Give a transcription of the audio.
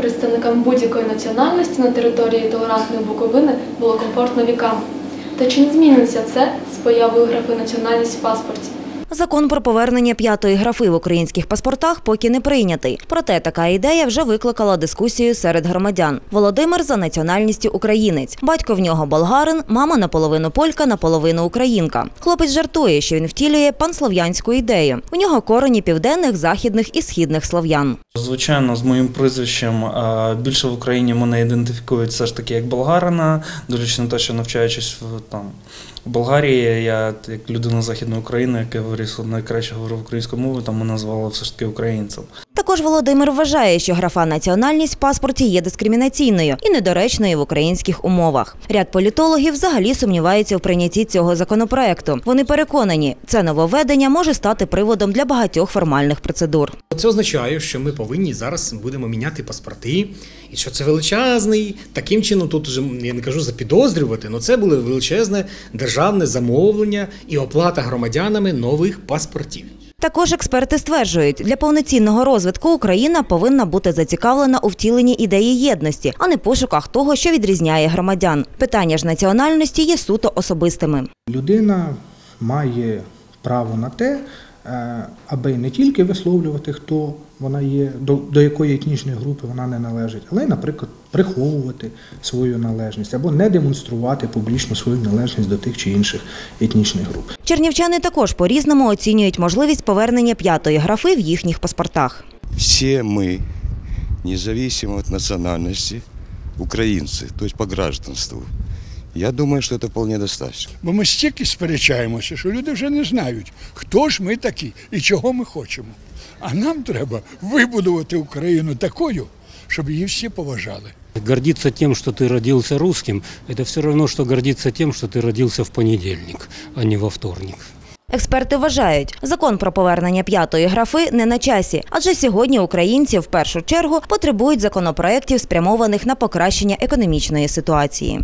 Представникам будь-якої національності на території толерантної Буковини було комфортно віками. Та чи не зміниться це з появою графи національність в паспорті? Закон про повернення п'ятої графи в українських паспортах поки не прийнятий. Проте така ідея вже викликала дискусію серед громадян. Володимир за національністю українець. Батько в нього болгарин, мама наполовину полька, наполовину українка. Хлопець жартує, що він втілює панслов'янську ідею. У нього корені південних, західних і східних слов'ян. Звичайно, з моїм прізвищем більше в Україні мене ідентифікують все ж таки як болгарина, на те, що навчаючись в там в Болгарії, я як людина західної України, яка виріс найкраще говорив українською мовою, там мене звали все ж таки українцем. Також Володимир вважає, що графа національність в паспорті є дискримінаційною і недоречною в українських умовах. Ряд політологів взагалі сумніваються в прийнятті цього законопроекту. Вони переконані, це нововведення може стати приводом для багатьох формальних процедур. Це означає, що ми повинні зараз будемо міняти паспорти, і що це величезний. Таким чином, тут вже я не кажу запідозрювати, але це було величезне державне замовлення і оплата громадянами нових паспортів. Також експерти стверджують, для повноцінного розвитку Україна повинна бути зацікавлена у втіленні ідеї єдності, а не пошуках того, що відрізняє громадян. Питання ж національності є суто особистими. людина має право на те, аби не тільки висловлювати, хто вона є, до, до якої етнічної групи вона не належить, але й, наприклад, приховувати свою належність або не демонструвати публічно свою належність до тих чи інших етнічних груп. Чернівчани також по-різному оцінюють можливість повернення п'ятої графи в їхніх паспортах. все мы, независимо от национальности, украинцы, то есть по гражданству. Я думаю, что это вполне достаточно. Бо ми стільки сперечаємося, що люди вже не знають, хто ж ми такі і чого ми хочемо. А нам треба вибудувати Україну такою, щоб її всі поважали. Гордиться тем, что ты родился русским, это все равно, что гордиться тем, что ты родился в понедельник, а не во вторник. Експерти вважають, закон про повернення п'ятої графи не на часі, адже сьогодні українці в першу чергу потребують законопроєктів, спрямованих на покращення економічної ситуації.